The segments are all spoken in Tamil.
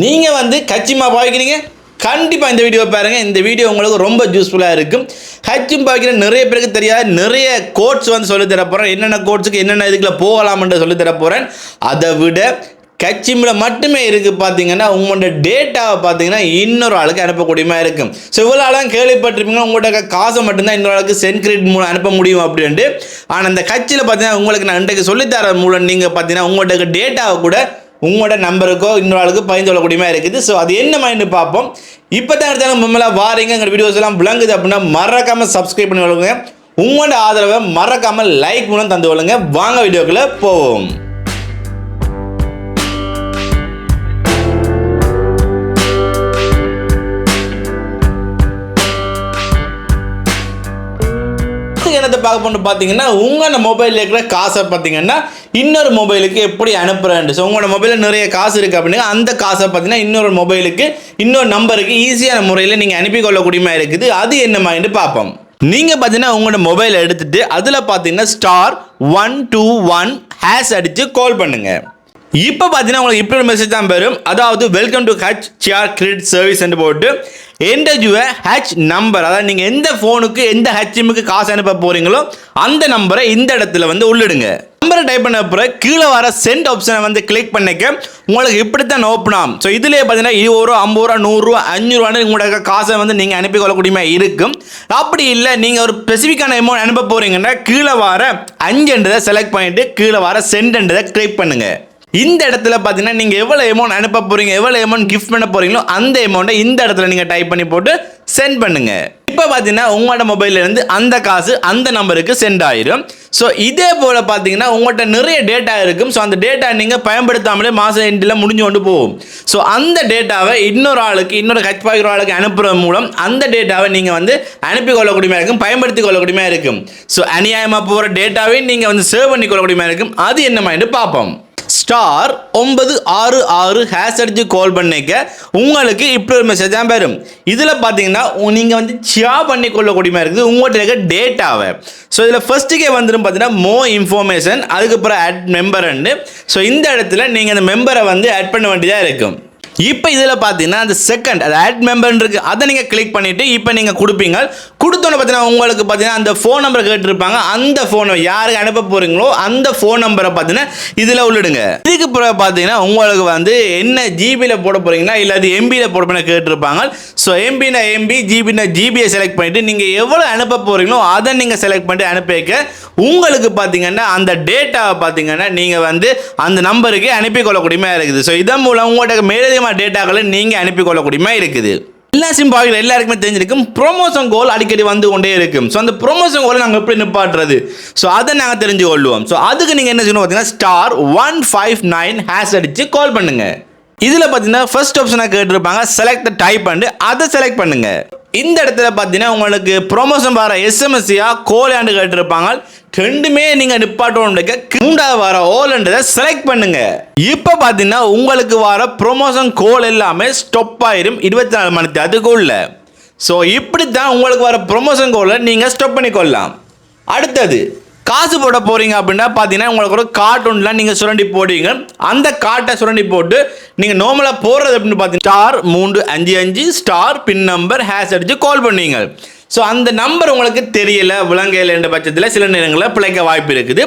நீங்கள் வந்து கச்சிமா பாவிக்கிறீங்க. கண்டிப்பாக இந்த வீடியோ பாருங்கள் இந்த வீடியோ உங்களுக்கு ரொம்ப யூஸ்ஃபுல்லாக இருக்கும். ஹச்சும் பாவிக்கிற நிறைய பேருக்கு தெரியாத. நிறைய கோட்ஸ் வந்து சொல்லி தர போகிறேன் என்னென்ன கோட்ஸுக்கு என்னென்ன இதுக்குள்ள போகலாம்ன்ற சொல்லி தர போகிறேன் அதை விட கச்சிமில் மட்டுமே இருக்குது பார்த்தீங்கன்னா உங்களோட டேட்டாவை பார்த்தீங்கன்னா இன்னொரு ஆளுக்கு அனுப்பக்கூடியமா இருக்கும். ஸோ இவ்வளோ ஆளும் கேள்விப்பட்டிருப்பீங்க உங்கள்கிட்ட காசை மட்டும்தான் இன்னொரு ஆளுக்கு சென்கிரிட் மூலம் அனுப்ப முடியும் அப்படின்ட்டு. ஆனால் அந்த கட்சியில் பார்த்தீங்கன்னா உங்களுக்கு நான் இன்றைக்கு சொல்லித்தர மூலம் நீங்கள் பார்த்தீங்கன்னா உங்கள்கிட்ட டேட்டாவை கூட உங்களோட நம்பருக்கோ இன்னொரு ஆளுக்கு பயந்து கொள்ளக்கூடியமா இருக்குது. ஸோ அது என்ன மைண்டு பார்ப்போம். இப்போ தான் எடுத்தாலும் மும்மெல்லாம் வாரீங்க வீடியோஸ் எல்லாம் விளங்குது அப்படின்னா மறக்காமல் சப்ஸ்கிரைப் பண்ணி கொள்ளுங்க உங்களோட ஆதரவை மறக்காமல் லைக் மூலம் தந்து கொள்ளுங்க. வாங்க வீடியோக்குள்ளே போவோம். பார்க்க போன்னு பார்த்தீங்கன்னா உங்களோட மொபைலில் இருக்கிற காசை பார்த்தீங்கன்னா இன்னொரு மொபைலுக்கு எப்படி அனுப்புறேன் ஸோ உங்களோட மொபைலில் நிறைய காசு இருக்குது அப்படின்னா அந்த காசை பார்த்தீங்கன்னா இன்னொரு மொபைலுக்கு இன்னொரு நம்பருக்கு ஈஸியான முறையில் நீங்கள் அனுப்பி மாதிரி இருக்குது. அது என்ன மாதிரி பார்ப்போம். நீங்கள் பார்த்தீங்கன்னா உங்களோட மொபைலை எடுத்துகிட்டு அதில் பார்த்தீங்கன்னா star one two one hash அடித்து கால் பண்ணுங்கள் இப்போ பார்த்தீங்கன்னா உங்களுக்கு இப்படி ஒரு மெசேஜ் தான் வரும். அதாவது welcome to Hutch CR credit service போட்டு என்டர் யுவர் ஹச் நம்பர் அதாவது நீங்கள் எந்த ஃபோனுக்கு எந்த ஹெச்எம்முக்கு காசு அனுப்ப போகிறீங்களோ அந்த நம்பரை இந்த இடத்துல வந்து உள்ளிடுங்க. நம்பரை டைப் பண்ண அப்புறம் கீழே வர சென்ட் ஆப்ஷனை வந்து கிளிக் பண்ணிக்க உங்களுக்கு இப்படி தான் ஓப்பன் ஆகும். ஸோ இதுலேயே பார்த்தீங்கன்னா இருபது ரூபா ஐம்பது ரூபா நூறுரூவா அஞ்சூறுவான்னு உங்களோட காசை வந்து நீங்கள் அனுப்பி கொள்ளக்கூடியமா இருக்கும். அப்படி இல்லை நீங்கள் ஒரு ஸ்பெசிஃபிக்கான அமௌண்ட் அனுப்ப போகிறீங்கன்னா கீழே வர அஞ்சுன்றதை செலக்ட் பண்ணிவிட்டு கீழே வர சென்ட்ன்றதை கிளிக் பண்ணுங்கள் இந்த இடத்துல பார்த்தீங்கன்னா நீங்கள் எவ்வளோ அமௌண்ட் அனுப்ப போகிறீங்க எவ்வளோ அமௌண்ட் கிஃப்ட் பண்ண போகிறீங்களோ அந்த அமௌண்ட்டை இந்த இடத்துல நீங்கள் டைப் பண்ணி போட்டு சென்ட் பண்ணுங்க. இப்போ பார்த்தீங்கன்னா உங்களோட மொபைல்ல இருந்து அந்த காசு அந்த நம்பருக்கு சென்ட் ஆயிரும். ஸோ இதே போல் பார்த்தீங்கன்னா உங்கள்கிட்ட நிறைய டேட்டா இருக்கும். ஸோ அந்த டேட்டா நீங்கள் பயன்படுத்தாமலே மாதம் எண்டில் முடிஞ்சு கொண்டு போகும். ஸோ அந்த டேட்டாவை இன்னொரு ஆளுக்கு இன்னொரு கட்ச் பாய்க்கிற ஆளுக்கு அனுப்புகிற மூலம் அந்த டேட்டாவை நீங்கள் வந்து அனுப்பி கொள்ளக்கூடியமா இருக்கும் பயன்படுத்தி கொள்ளக்கூடியமா இருக்கும். ஸோ அநியாயமாக போகிற டேட்டாவே நீங்கள் வந்து சேவ் பண்ணி கொள்ளக்கூடியமா இருக்கும். அது என்ன பார்ப்போம் ஸ்டார் ஒன்பது ஆறு ஆறு ஹேஷ் அடிச்சு கால் பண்ணிக்க. உங்களுக்கு இப்படி ஒரு மெசேஜ் தான் வரும். இதில் பார்த்தீங்கன்னா நீங்கள் வந்து ஷியா பண்ணி கொள்ளக்கூடியமா இருக்குது. உங்கள்கிட்ட இருக்க டேட்டாவை ஸோ இதில் ஃபர்ஸ்ட்டுக்கே வந்துடும் பார்த்தீங்கன்னா மோ இன்ஃபர்மேஷன் அதுக்கப்புறம் ஆட் மெம்பர்ன்னு ஸோ இந்த இடத்துல நீங்கள் அந்த மெம்பரை வந்து ஆட் பண்ண வேண்டியதாக இருக்கும். இப்போ இதில் பார்த்தீங்கன்னா அந்த செகண்ட் அது ஆட் மெம்பர் அதை நீங்கள் கிளிக் பண்ணிவிட்டு இப்போ நீங்கள் கொடுப்பீங்க. கொடுத்தோன்னே பார்த்தீங்கன்னா உங்களுக்கு பார்த்தீங்கன்னா அந்த ஃபோன் நம்பர் கேட்டிருப்பாங்க. அந்த ஃபோனை யாருக்கு அனுப்ப போகிறீங்களோ அந்த ஃபோன் நம்பரை பார்த்தீங்கன்னா இதில் உள்ளிடுங்க. இதுக்கு பிறகு பார்த்தீங்கன்னா உங்களுக்கு வந்து என்ன ஜிபியில் போட போகிறீங்களா இல்லை அது எம்பியில் போட போகிறீங்க கேட்டிருப்பாங்க. ஸோ எம்பினா எம்பி ஜிபினா ஜிபியை செலக்ட் பண்ணிவிட்டு நீங்கள் எவ்வளோ அனுப்ப போகிறீங்களோ அதை நீங்கள் செலக்ட் பண்ணிட்டு அனுப்பி உங்களுக்கு பார்த்தீங்கன்னா அந்த டேட்டாவை பார்த்தீங்கன்னா நீங்கள் வந்து அந்த நம்பருக்கு அனுப்பி கொள்ளக்கூடியமா இருக்குது. ஸோ இதன் மூலம் உங்கள்கிட்ட மேலதிகமான டேட்டாக்களை நீங்கள் அனுப்பி கொள்ளக்கூடியமா இருக்குது. எல்லா சிம் பாக்கில் எல்லாருக்குமே தெரிஞ்சிருக்கும். ப்ரொமோஷன் கோல் அடிக்கடி வந்து கொண்டே இருக்கும். ஸோ அந்த ப்ரொமோஷன் கோலை நாங்கள் எப்படி நிப்பாட்டுறது? ஸோ அதை நாங்கள் தெரிஞ்சு கொள்வோம் ஸோ அதுக்கு நீங்கள் என்ன செய்யணும் பார்த்தீங்கன்னா star one five nine hash அடித்து கால் பண்ணுங்கள் இதில் பார்த்தீங்கன்னா ஃபர்ஸ்ட் ஆப்ஷனாக கேட்டிருப்பாங்க. செலக்ட் டைப் அண்டு அதை செலக்ட் பண்ணுங்க. இந்த இடத்துல பார்த்தீங்கன்னா உங்களுக்கு ப்ரொமோஷன் வர எஸ்எம்எஸ்சியாக கோலாண்டு கேட்டிருப்பாங்க. ரெண்டுமே நீங்கள் நிப்பாட்டோன்னு மூன்றாவது வர ஓலன்றதை செலக்ட் பண்ணுங்க. இப்போ பார்த்தீங்கன்னா உங்களுக்கு வர ப்ரொமோஷன் கோல் எல்லாமே ஸ்டாப் ஆயிரும். இருபத்தி நாலு மணி அதுக்குள்ள. ஸோ இப்படி தான் உங்களுக்கு வர ப்ரொமோஷன் கோலை நீங்கள் ஸ்டாப் பண்ணிக்கொள்ளலாம். அடுத்தது காசு போட போறீங்க அப்படின்னா பார்த்தீங்கன்னா உங்களுக்கு ஒரு கார்ட் நீங்கள் சுரண்டி போடுவீங்க. அந்த கார்ட்டை சுரண்டி போட்டு நீங்கள் நோமலாக போடுறது அப்படின்னு பார்த்தீங்கன்னா ஸ்டார் மூன்று அஞ்சு அஞ்சு ஸ்டார் பின் நம்பர் ஹேஸ் அடித்து கால் பண்ணுவீங்க. ஸோ அந்த நம்பர் உங்களுக்கு தெரியல விளங்கையில் என்ற பட்சத்தில் சில நேரங்களில் பிழைக்க வாய்ப்பு இருக்குது.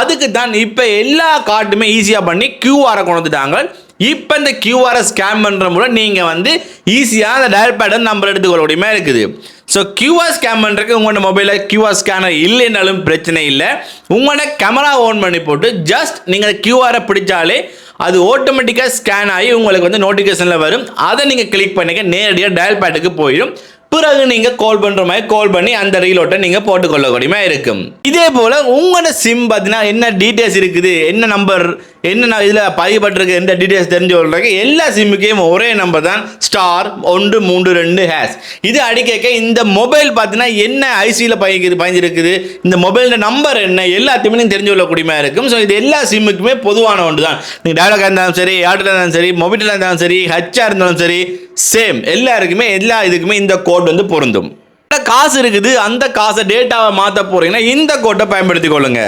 அதுக்கு தான் இப்போ எல்லா கார்ட்டுமே ஈஸியாக பண்ணி கியூஆரை கொண்டு இப்போ இந்த கியூஆரை ஸ்கேன் பண்ணுற மூலம் நீங்கள் வந்து ஈஸியாக அந்த டயல் பேட் நம்பர் எடுத்துக்கொள்ளக்கூடியமா இருக்குது. ஸோ கியூஆர் ஸ்கேன் பண்ணுறதுக்கு உங்களோட மொபைலில் கியூஆர் ஸ்கேனர் இல்லைனாலும் பிரச்சனை இல்லை. உங்களோட கேமரா ஆன் பண்ணி போட்டு ஜஸ்ட் நீங்கள் கியூஆரை பிடிச்சாலே அது ஆட்டோமேட்டிக்காக ஸ்கேன் ஆகி உங்களுக்கு வந்து நோட்டிஃபிகேஷனில் வரும். அதை நீங்கள் கிளிக் பண்ணிக்க நேரடியாக டயல் பேட்டுக்கு போயிடும். பிறகு நீங்கள் கால் பண்ணுற மாதிரி கால் பண்ணி அந்த ரீலோட்டை நீங்கள் போட்டுக்கொள்ளக்கூடியமா இருக்கும். இதே போல் உங்களோட சிம் பார்த்தீங்கன்னா என்ன டீட்டெயில்ஸ் இருக்குது என்ன நம்பர் என்ன இதில் பதிவுபட்டிருக்கு எந்த டீட்டெயில்ஸ் தெரிஞ்சு கொள்றதுக்கு எல்லா சிம்முக்கையும் ஒரே நம்பர் தான் ஸ்டார் ஒன்று மூன்று ரெண்டு ஹேஷ் இது அடிக்க இந்த மொபைல் பார்த்தீங்கன்னா என்ன ஐசியில் பயங்குது பயஞ்சிருக்குது இந்த மொபைலோட நம்பர் என்ன எல்லாத்தையுமே நீங்கள் தெரிஞ்சு கொள்ளக்கூடியமா இருக்கும். ஸோ இது எல்லா சிம்முக்குமே பொதுவான ஒன்று தான். நீங்கள் டேட்டாக இருந்தாலும் சரி ஏர்டெல் இருந்தாலும் சரி மொபைலில் இருந்தாலும் சரி ஹச்சாக இருந்தாலும் சரி சேம் எல்லாருக்குமே எல்லா இதுக்குமே இந்த கோட் வந்து பொருந்தும். காசு இருக்குது அந்த காசை டேட்டாவை மாற்ற போறீங்கன்னா இந்த கோட்டை பயன்படுத்திக் கொள்ளுங்க.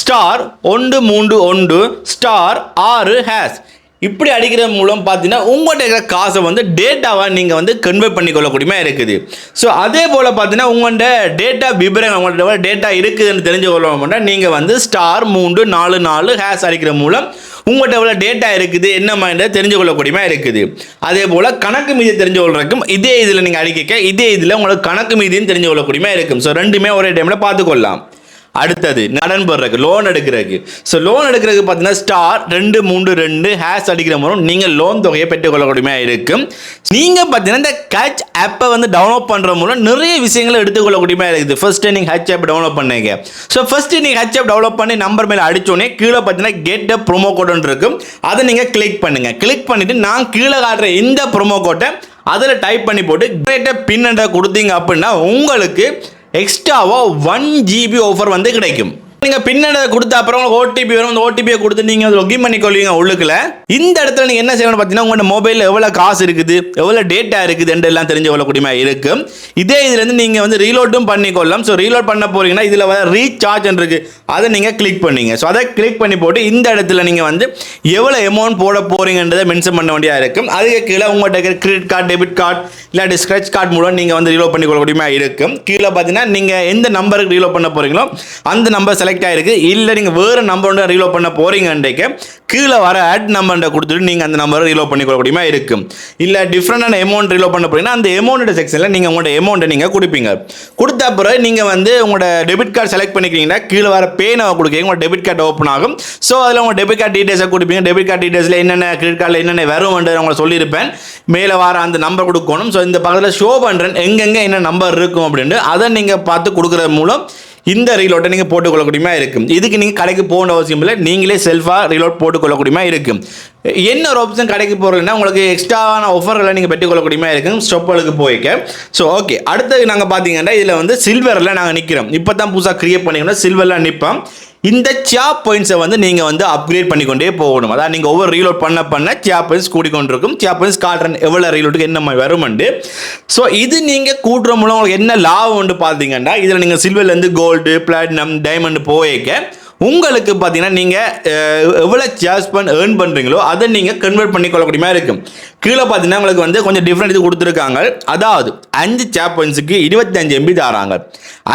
ஸ்டார் ஒன்று மூன்று ஒன்று ஸ்டார் ஆறு ஹேஷ் இப்படி அடிக்கிற மூலம் பார்த்தீங்கன்னா உங்கள்கிட்ட இருக்கிற காசை வந்து டேட்டாவை நீங்கள் வந்து கன்வெர்ட் பண்ணிக்கொள்ளக்கூடியமா இருக்குது. ஸோ அதே போல் பார்த்தீங்கன்னா உங்கள்கிட்ட டேட்டா விபரங்கள் உங்கள்கிட்ட டேட்டா இருக்குதுன்னு தெரிஞ்சு கொள்ளணும்னா நீங்கள் வந்து ஸ்டார் மூன்று நாலு நாலு ஹேஷ் அடிக்கிற மூலம் உங்கள்கிட்ட எவ்வளோ டேட்டா இருக்குது என்ன மாதிரி தெரிஞ்சு கொள்ளக்கூடியமா இருக்குது. அதே போல் கணக்கு மீதி தெரிஞ்சு கொள்றதுக்கும் இதே இதில் நீங்கள் அடிக்க இதே இதில் உங்களுக்கு கணக்கு மீதியும் தெரிஞ்சு கொள்ளக்கூடியமா இருக்கும். ஸோ ரெண்டுமே ஒரே டைமில் பார்த்துக்கொள்ளலாம். அடுத்தது நடன் போடுறதுக்கு லோன் எடுக்கிறதுக்கு. ஸோ லோன் எடுக்கிறதுக்கு பார்த்தீங்கன்னா ஸ்டார் ரெண்டு மூன்று ரெண்டு ஹேஷ் அடிக்கிற மூலம் நீங்கள் லோன் தொகையை பெற்றுக்கொள்ளக்கூடியமாக இருக்கும். நீங்கள் பார்த்தீங்கன்னா இந்த கட்ச் ஆப்பை வந்து டவுன்லோட் பண்ணுற மூலம் நிறைய விஷயங்களை எடுத்துக்கொள்ளக்கூடியமாக இருக்குது. ஃபர்ஸ்ட் நீங்கள் ஹச் ஆப் டவுன்லோட் பண்ணீங்க. ஸோ ஃபர்ஸ்ட் நீங்கள் ஹச் ஆப் டவுன்லோட் பண்ணி நம்பர் மேலே அடிச்சோடனே கீழே பார்த்தீங்கன்னா கெட் ப்ரோமோ கோடுன்னு இருக்கும். அதை நீங்கள் கிளிக் பண்ணுங்கள் கிளிக் பண்ணிவிட்டு நான் கீழே காட்டுற இந்த ப்ரோமோ கோட்டை அதில் டைப் பண்ணி போட்டு கிரேட்டை பின் கொடுத்தீங்க அப்படின்னா உங்களுக்கு எக்ஸ்ட்ராவாக ஒன் ஜிபி ஆஃபர் வந்து கிடைக்கும். நீங்கள் பின்னடை கொடுத்த அப்புறம் ஓடிபி வரும். அந்த ஓடிபியை கொடுத்து நீங்கள் அதை லொகின் பண்ணிக்கொள்வீங்க உள்ளுக்குல இந்த இடத்துல நீங்கள் என்ன செய்யணும் பார்த்தீங்கன்னா உங்களோட மொபைலில் எவ்வளோ காசு இருக்குது எவ்வளோ டேட்டா இருக்குது எல்லாம் தெரிஞ்சு கொள்ளக்கூடியமா இருக்கும். இதே இதுலேருந்து நீங்கள் வந்து ரீலோடும் பண்ணிக்கொள்ளலாம். ஸோ ரீலோட் பண்ண போறீங்கன்னா இதில் வர ரீசார்ஜ் இருக்கு. அதை நீங்கள் கிளிக் பண்ணீங்க. ஸோ அதை கிளிக் பண்ணி போட்டு இந்த இடத்துல நீங்கள் வந்து எவ்வளோ அமௌண்ட் போட போறீங்கன்றதை மென்ஷன் பண்ண வேண்டியதாக இருக்கும். அதுக்கு கீழே உங்கள்கிட்ட இருக்கிற கிரெடிட் கார்டு டெபிட் கார்டு இல்லாட்டி ஸ்க்ரெச் கார்டு மூலம் நீங்கள் வந்து ரீலோட் பண்ணி கொள்ளக்கூடியமா இருக்கும். கீழே பார்த்தீங்கன்னா நீங்கள் எந்த நம்பருக்கு ரீலோட் பண்ண போறீங்களோ அந்த நம்பர் செலக்ட் ஆயிருக்கு இல்லை நீங்கள் வேறு நம்பர் ஒன்று ரீலோட் பண்ண போறீங்கன்றக்கு கீழே வர ஆட் நம்பர்ன்ற கொடுத்துட்டு நீங்கள் அந்த நம்பரை ரீலோட் பண்ணி கொள்ளக்கூடியமா இருக்கும். இல்லை டிஃப்ரெண்டான அமௌண்ட் ரீலோட் பண்ண போறீங்கன்னா அந்த அமௌண்ட் செக்ஷனில் நீங்கள் உங்களோட அமௌண்ட்டை நீங்கள் கொடுப்பீங்க. கொடுத்த பிறகு நீங்கள் வந்து உங்களோட டெபிட் கார்டு செலக்ட் பண்ணிக்கிறீங்கன்னா கீழே வர பேனை கொடுக்க உங்களோட டெபிட் கார்டு ஓப்பன் ஆகும். ஸோ அதில் உங்கள் டெபிட் கார்டு டீட்டெயில்ஸை கொடுப்பீங்க. டெபிட் கார்டு டீட்டெயில்ஸில் என்னென்ன கிரெடிட் கார்டில் என்னென்ன வரும்ன்றது உங்களை சொல்லியிருப்பேன். மேலே வர அந்த நம்பர் கொடுக்கணும். ஸோ இந்த பக்கத்தில் ஷோ பண்ணுறேன் எங்கெங்கே என்ன நம்பர் இருக்கும் அப்படின்ட்டு அதை நீங்கள் பார்த்து கொடுக்குறது மூலம் இந்த ரீலோட்டை நீங்கள் போட்டுக்கொள்ளக்கூடியமா இருக்கும். இதுக்கு நீங்கள் கடைக்கு போகணும் அவசியம் இல்லை. நீங்களே செல்ஃபாக ரீலோட் போட்டுக்கொள்ளக்கூடியமா இருக்கும். என்ன ஒரு ஆப்ஷன் கடைக்கு போகிறீங்கன்னா உங்களுக்கு எக்ஸ்ட்ராவான ஆஃபர்களை நீங்கள் பெற்றுக்கொள்ளக்கூடியமா இருக்கும். ஸ்டொப்புகளுக்கு போய்க்க. ஸோ ஓகே அடுத்தது நாங்கள் பார்த்தீங்கன்னா இதில் வந்து சில்வரில் நாங்கள் நிற்கிறோம் இப்போ தான் புதுசாக க்ரியேட் பண்ணிக்கணும் சில்வரில் நிற்போம் இந்த சியா பாயிண்ட்ஸை வந்து நீங்கள் வந்து அப்கிரேட் பண்ணிக்கொண்டே போகணும். அதாவது நீங்கள் ஒவ்வொரு ரீலோட் பண்ண பண்ண சியா பாயிண்ட்ஸ் கூடிக்கொண்டிருக்கும். சியா பாயிண்ட்ஸ் காட்டுறன் எவ்வளோ ரீலோட்டுக்கு என்ன மாதிரி வரும்ண்டு. ஸோ இது நீங்கள் கூட்டுற மூலம் உங்களுக்கு என்ன லாபம் வந்து பார்த்தீங்கன்னா இதில் நீங்கள் சில்வர்லேருந்து கோல்டு பிளாட்டினம் டைமண்ட் போயிருக்க உங்களுக்கு பார்த்தீங்கன்னா நீங்கள் எவ்வளோ சார்ஜ் பண்ண ஏர்ன் பண்ணுறீங்களோ அதை நீங்கள் கன்வெர்ட் பண்ணி கொள்ளக்கூடியமா இருக்கும். கீழே பார்த்தீங்கன்னா உங்களுக்கு வந்து கொஞ்சம் டிஃப்ரெண்ட் இது கொடுத்துருக்காங்க. அதாவது அஞ்சு சாப்பன்ஸுக்கு பாயிண்ட்ஸுக்கு இருபத்தஞ்சு எம்பி தராங்க.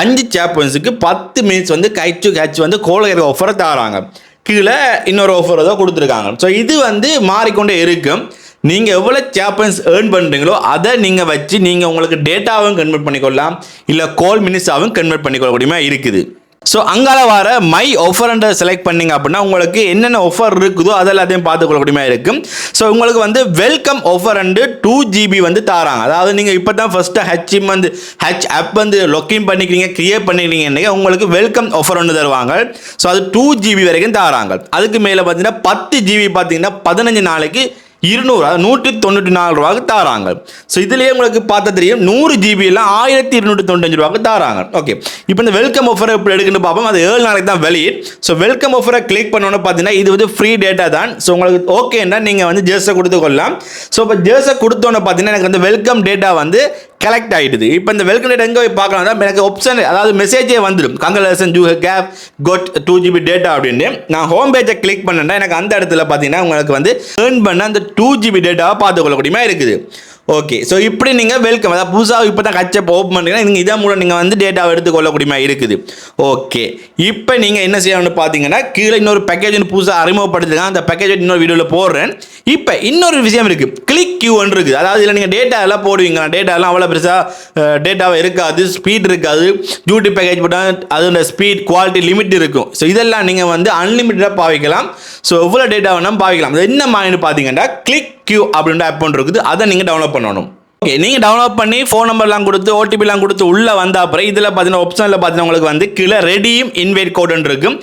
அஞ்சு சாப்பன்ஸுக்கு பத்து மினிட்ஸ் வந்து கைச்சு கேட்ச் வந்து கோலகிற ஆஃபரை தராங்க. கீழே இன்னொரு ஆஃபர் ஏதோ கொடுத்துருக்காங்க. ஸோ இது வந்து மாறிக்கொண்டே இருக்கும். நீங்கள் எவ்வளோ சேப்பன்ஸ் ஏர்ன் பண்ணுறீங்களோ அதை நீங்கள் வச்சு நீங்கள் உங்களுக்கு டேட்டாவும் கன்வெர்ட் பண்ணிக்கொள்ளலாம் இல்லை கோல் மினிட்ஸாகவும் கன்வெர்ட் பண்ணிக்கொள்ளக்கூடியமா இருக்குது. ஸோ அங்கால வர மை ஆஃபர்ன்ற செலக்ட் பண்ணீங்க அப்படின்னா உங்களுக்கு என்னென்ன ஆஃபர் இருக்குதோ அது எல்லாத்தையும் பார்த்துக்கொள்ளக்கூடியமா இருக்கும். ஸோ உங்களுக்கு வந்து welcome offer and two GB வந்து தாராங்க. அதாவது நீங்கள் இப்போ தான் ஃபஸ்ட்டு ஹெச்இம் வந்து ஹெச் ஆப் வந்து லொக்கின் பண்ணிக்கிறீங்க கிரியேட் பண்ணிக்கிறீங்க உங்களுக்கு வெல்கம் ஆஃபர் ஒன்று தருவாங்க. ஸோ அது டூ ஜிபி வரைக்கும் தாராங்க. அதுக்கு மேலே பார்த்தீங்கன்னா பத்து ஜிபி பார்த்தீங்கன்னா பதினஞ்சு நாளைக்கு இருநூறு நூற்றி தொண்ணூற்றி நாலு ரூபாய்க்கு தாராங்க. ஸோ இதுலேயே உங்களுக்கு பார்த்தா தெரியும் நூறு ஜிபி எல்லாம் ஆயிரத்தி இருநூற்றி தொண்ணூத்தஞ்சு ரூபாய்க்கு தாராங்க. ஓகே இப்போ இந்த வெல்கம் ஆஃபர் இப்போ எடுக்குன்னு பார்ப்போம். அது ஏழு நாளைக்கு தான் வெளியே ஸோ வெல்கம் ஆஃபரை கிளிக் பண்ணோன்னு பார்த்தீங்கன்னா இது வந்து ஃப்ரீ டேட்டா தான். ஸோ உங்களுக்கு ஓகேன்னா நீங்கள் வந்து ஜேர்ஸை கொடுத்து கொள்ளலாம். ஸோ இப்போ ஜேர்ஸை கொடுத்தோன்னு பார்த்தீங்கன்னா எனக்கு வந்து வெல்கம் டேட்டா வந்து கலெக்ட் ஆகிடுது இப்போ இந்த வெல்கம் டேட் எங்கே போய் பார்க்கலாம் எனக்கு ஆப்ஷன் அதாவது மெசேஜே வந்துடும் கங்கலேசன் ஜூ கேப் கோட் டூ ஜிபி டேட்டா அப்படின்னு. நான் ஹோம் பேஜை கிளிக் பண்ணேன்னா எனக்கு அந்த இடத்துல பார்த்தீங்கன்னா உங்களுக்கு வந்து ஏர்ன் பண்ண அந்த டூ ஜிபி டேட்டாவை பார்த்துக்கொள்ளக்கூடியமா இருக்குது. ஓகே ஸோ இப்படி நீங்கள் வெல்கம் அதாவது புதுசாக இப்போ தான் கச்சப் ஓப்பன் பண்ணுறீங்கன்னா நீங்கள் இதன் மூலம் நீங்கள் வந்து டேட்டாவை எடுத்துக்கொள்ளக்கூடியமா இருக்குது. ஓகே இப்போ நீங்கள் என்ன செய்யணும்னு பார்த்தீங்கன்னா கீழே இன்னொரு பேக்கேஜ் புதுசாக அறிமுகப்படுத்துங்க அந்த பேக்கேஜ் இன்னொரு வீடியோவில் போடுறேன். இப்போ இன்னொரு விஷயம் இருக்குது கிளிக் இருக்குது. அதாவது இதில் நீங்கள் டேட்டா எல்லாம் போடுவீங்க. டேட்டா எல்லாம் அவ்வளோ பெருசாக டேட்டாவை இருக்காது ஸ்பீட் இருக்காது. டியூட்டி பேக்கேஜ் போட்டால் அதோட ஸ்பீட் குவாலிட்டி லிமிட் இருக்கும். ஸோ இதெல்லாம் நீங்கள் வந்து அன்லிமிட்டடாக பாவிக்கலாம். ஸோ எவ்வளோ டேட்டா வேணாலும் பாவிக்கலாம். என்ன மாதிரி பார்த்தீங்கன்னா கிளிக் கியூ அப்படின்ற ஆப் ஒன்று இருக்குது. அதை நீங்கள் டவுன்லோட் பண்ணணும். ஓகே நீங்கள் டவுன்லோட் பண்ணி ஃபோன் நம்பர்லாம் கொடுத்து ஓடிபிலாம் கொடுத்து உள்ளே வந்த அப்புறம் இதில் பார்த்தீங்கன்னா ஆப்ஷனில் பார்த்தீங்கன்னா உங்களுக்கு வந்து கீழே ரெடியும் இன்வைட் கோடுன்னு இருக்கும்.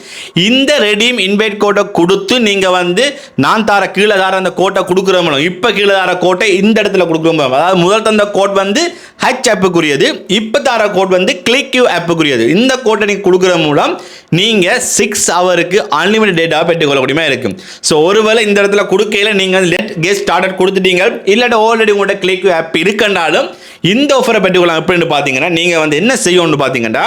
இந்த ரெடியும் இன்வைட் கோட்டை கொடுத்து நீங்கள் வந்து நான் தார கீழே தார அந்த கோட்டை கொடுக்குற மூலம் இப்போ கீழே தார கோட்டை இந்த இடத்துல கொடுக்குற மூலம் அதாவது முதல் தந்த கோட் வந்து ஹச் ஆப்புக்குரியது இப்போ தார கோட் வந்து கிளிக் யூ ஆப்புக்குரியது இந்த கோட்டை நீங்கள் கொடுக்குற மூலம் நீங்கள் சிக்ஸ் ஹவருக்கு அன்லிமிட்டட் டேட்டா பெற்றுக்கொள்ளக்கூடியமா இருக்கும். ஸோ ஒருவேளை இந்த இடத்துல கொடுக்கையில நீங்கள் லெட் கெஸ்ட் ஸ்டார்டட் கொடுத்துட்டீங்க. இல்லாட்ட ஆல்ரெடி உங்கள்கிட்ட கிளிக் ஆப் இருக்கனாலும் இந்த ஆஃபரை பெற்றுக்கொள்ளலாம். எப்படின்னு பார்த்தீங்கன்னா நீங்கள் வந்து என்ன செய்யணும்னு பார்த்தீங்கன்னா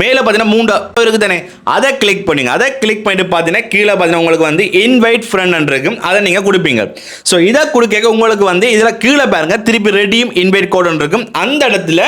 மேலே பார்த்தீங்கன்னா மூணு இருக்குது தானே? அதை கிளிக் பண்ணுங்க. அதை கிளிக் பண்ணிட்டு பார்த்தீங்கன்னா கீழே பார்த்தீங்கன்னா உங்களுக்கு வந்து இன்வைட் ஃப்ரெண்ட் இருக்கும். அதை நீங்கள் கொடுப்பீங்க. ஸோ இதை கொடுக்க உங்களுக்கு வந்து இதில் கீழே பாருங்கள் திருப்பி ரெடியும் இன்வைட் கோடுன்னு இருக்கும். அந்த இடத்துல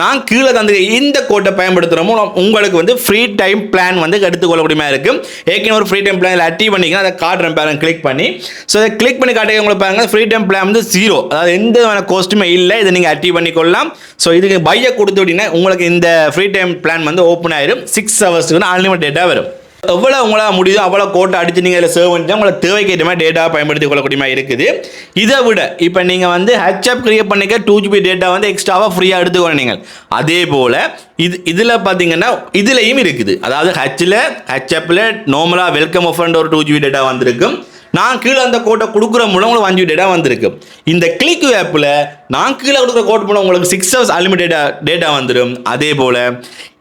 நான் கீழே தந்து இந்த கோட்டை பயன்படுத்துகிற மூலம் உங்களுக்கு வந்து ஃப்ரீ டைம் பிளான் வந்து எடுத்துக்கொள்ளக்கூடியமாக இருக்கும் ஏற்கனவே ஒரு ஃப்ரீ டைம் பிளான் ஆக்டிவ் பண்ணிங்கன்னா அதை காட்டுறேன் பாருங்க கிளிக் பண்ணி. ஸோ அதை கிளிக் பண்ணி காட்டுங்க உங்களுக்கு பாருங்க ஃப்ரீ டைம் பிளான் வந்து ஜீரோ அதாவது எந்த கோஸ்ட்டுமே இல்லை. இதை நீங்கள் ஆக்டிவ் பண்ணிக்கொள்ளலாம். ஸோ இதுக்கு பையை கொடுத்து விட்டீங்கன்னா உங்களுக்கு இந்த ஃப்ரீ டைம் பிளான் வந்து ஓப்பன் ஆயிரும். சிக்ஸ் ஹவர்ஸ்க்கு அன்லிமிட் டேட்டா வரும். எவ்வளோ உங்களால் முடியுதோ அவ்வளோ கோட்டை அடிச்சு நீங்கள் இதில் சேவ் பண்ணிட்டு உங்களை தேவைக்கேற்ற மாதிரி டேட்டா பயன்படுத்தி கொள்ளக்கூடிய இருக்குது. இதை விட இப்போ நீங்கள் வந்து ஹெச்அப் கிரியேட் பண்ணிக்க டூ ஜிபி டேட்டா வந்து எக்ஸ்ட்ராவாக ஃப்ரீயாக எடுத்துக்கணும் நீங்கள். அதே போல் இது இதில் பார்த்தீங்கன்னா இதுலேயும் இருக்குது. அதாவது ஹச்சில் ஹெச்அப்பில் நார்மலாக வெல்கம் ஆஃபர்ன்ற ஒரு டூ ஜிபி டேட்டா வந்திருக்கும். நான் கீழே அந்த கோட்டை கொடுக்குற மூலம் உங்களுக்கு அஞ்சு டேட்டா வந்திருக்கு. இந்த கிளிக் ஆப்பில் நான் கீழே கொடுக்குற கோட் மூலம் உங்களுக்கு சிக்ஸ் ஹவர்ஸ் அன்லிமிட்டட் டேட்டா வந்துடும் அதே போல்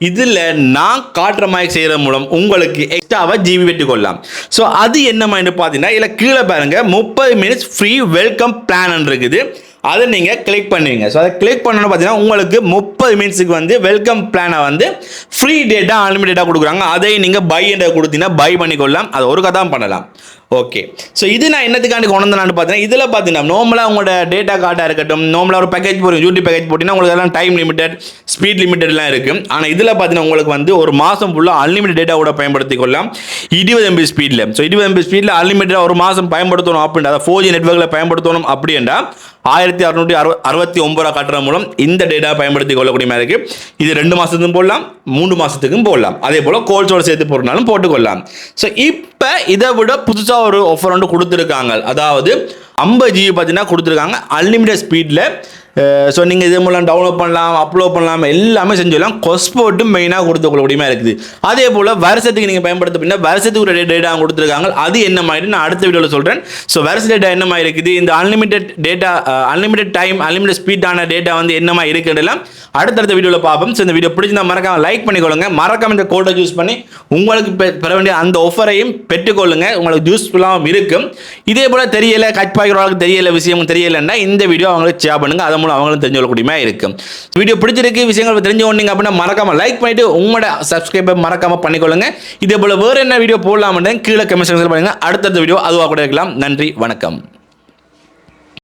இதில் நான் காட்டுற மாதிரி செய்கிற மூலம் உங்களுக்கு எக்ஸ்ட்ராவாக ஜிபி வெட்டி கொள்ளலாம். ஸோ அது என்ன மாதிரி பார்த்தீங்கன்னா இதில் கீழே பாருங்கள் முப்பது மினிட்ஸ் ஃப்ரீ வெல்கம் பிளான் இருக்குது. அதை நீங்கள் கிளிக் பண்ணுவீங்க. ஸோ அதை கிளிக் பண்ணணும் பார்த்தீங்கன்னா உங்களுக்கு முப்பது மினிட்ஸுக்கு வந்து வெல்கம் பிளானை வந்து ஃப்ரீ டேட்டா அன்லிமிட்டடாக கொடுக்குறாங்க. அதை நீங்கள் பை என்ற கொடுத்தீங்கன்னா பை பண்ணிக்கொள்ளலாம். அதை ஒரு தான் பண்ணலாம். ஓகே ஸோ இது நான் என்னத்துக்காண்டி கொண்டு வந்தேன்னு பார்த்தீங்கன்னா இதில் பார்த்தீங்கன்னா நார்மலாக உங்களோட டேட்டா கார்டாக இருக்கட்டும் நார்மலாக ஒரு பேக்கேஜ் போடுங்க யூடியூப் பேக்கேஜ் போட்டிங்கன்னா உங்களுக்கு எல்லாம் டைம் லிமிடெட் ஸ்பீட் லிமிட்டட்லாம் இருக்குது ஆனால் இதில் பார்த்தீங்கன்னா உங்களுக்கு வந்து ஒரு மாதம் ஃபுல்லாக அன்லிமிட் டேட்டா கூட பயன்படுத்தி கொள்ளலாம் இருபது எம்பி ஸ்பீடில் ஸோ இருபது எம்பி ஸ்பீடில் அன்லிமிட்டடாக ஒரு மாதம் பயன்படுத்தணும் அப்படின்ற அதை ஃபோர் ஜி நெட்ஒர்க்கில் பயன்படுத்தணும் அப்படின்றா ஆயிரத்தி அறுநூற்றி அறுப அறுபத்தி ஒம்பது ரூபா கட்டுற மூலம் இந்த டேட்டா பயன்படுத்தி கொள்ளக்கூடிய மாதிரி இருக்குது இது ரெண்டு மாதத்துக்கும் போடலாம் மூணு மாதத்துக்கும் போடலாம். அதே போல் கோல்ஸோடு சேர்த்து போடுறனாலும் போட்டுக்கொள்ளலாம். ஸோ இப்போ இதை விட புதுசாக ஒரு ஆஃபர் ஒன்று கொடுத்துருக்காங்க. அதாவது ஐம்பது ஜிபி பார்த்தீங்கன்னா கொடுத்துருக்காங்க. அன்லிமிட்டட் ஸ்பீடில் Eh, ஸோ நீங்கள் இது மூலம் டவுன்லோட் பண்ணலாம் அப்லோட் பண்ணலாம் எல்லாமே செஞ்சிடலாம் கொஸ்போர்ட்டும் மெயினாக கொடுத்து கொள்ளக்கூடியமாக இருக்குது? அதே போல் வருஷத்துக்கு நீங்கள் பயன்படுத்த பின்னா வருஷத்துக்கு ஒரு டேட்டா கொடுத்துருக்காங்க. அது என்ன மாதிரி? நான் அடுத்த வீடியோவில் சொல்கிறேன் ஸோ வருஷ டேட்டா என்ன மாதிரி இருக்குது? இந்த unlimited data unlimited time unlimited ஸ்பீடான data வந்து என்னமா இருக்குன்றலாம் அடுத்தடுத்த வீடியோவில் பார்ப்போம். ஸோ இந்த வீடியோ பிடிச்சிருந்தா மறக்காம லைக் பண்ணிக்கொள்ளுங்க. மறக்காம இந்த கோடை யூஸ் பண்ணி உங்களுக்கு பெ- பெற வேண்டிய அந்த ஆஃபரையும் பெற்றுக்கொள்ளுங்க. உங்களுக்கு யூஸ்ஃபுல்லாகவும் இருக்கும். இதே போல் தெரியலை கட் பாய்க்கிறவங்களுக்கு தெரியல விஷயம் தெரியலைன்னா இந்த வீடியோ அவங்களுக்கு ஷேர் பண்ணுங்கள் அதை மூலம் அவங்களும் தெரிஞ்சு கொள்ளக்கூடியமா இருக்கும் வீடியோ பிடிச்சிருக்கு விஷயங்கள் தெரிஞ்சு கொண்டீங்க அப்படின்னா மறக்காம லைக் பண்ணிட்டு உங்களோட சப்ஸ்கிரைபர் மறக்காம பண்ணிக்கொள்ளுங்க. இதே போல வேறு என்ன வீடியோ போடலாம்னு கீழே கமெண்ட் செக்ஷன் பண்ணுங்க அடுத்தடுத்த வீடியோ அதுவாக கூட இருக்கலாம். நன்றி வணக்கம்.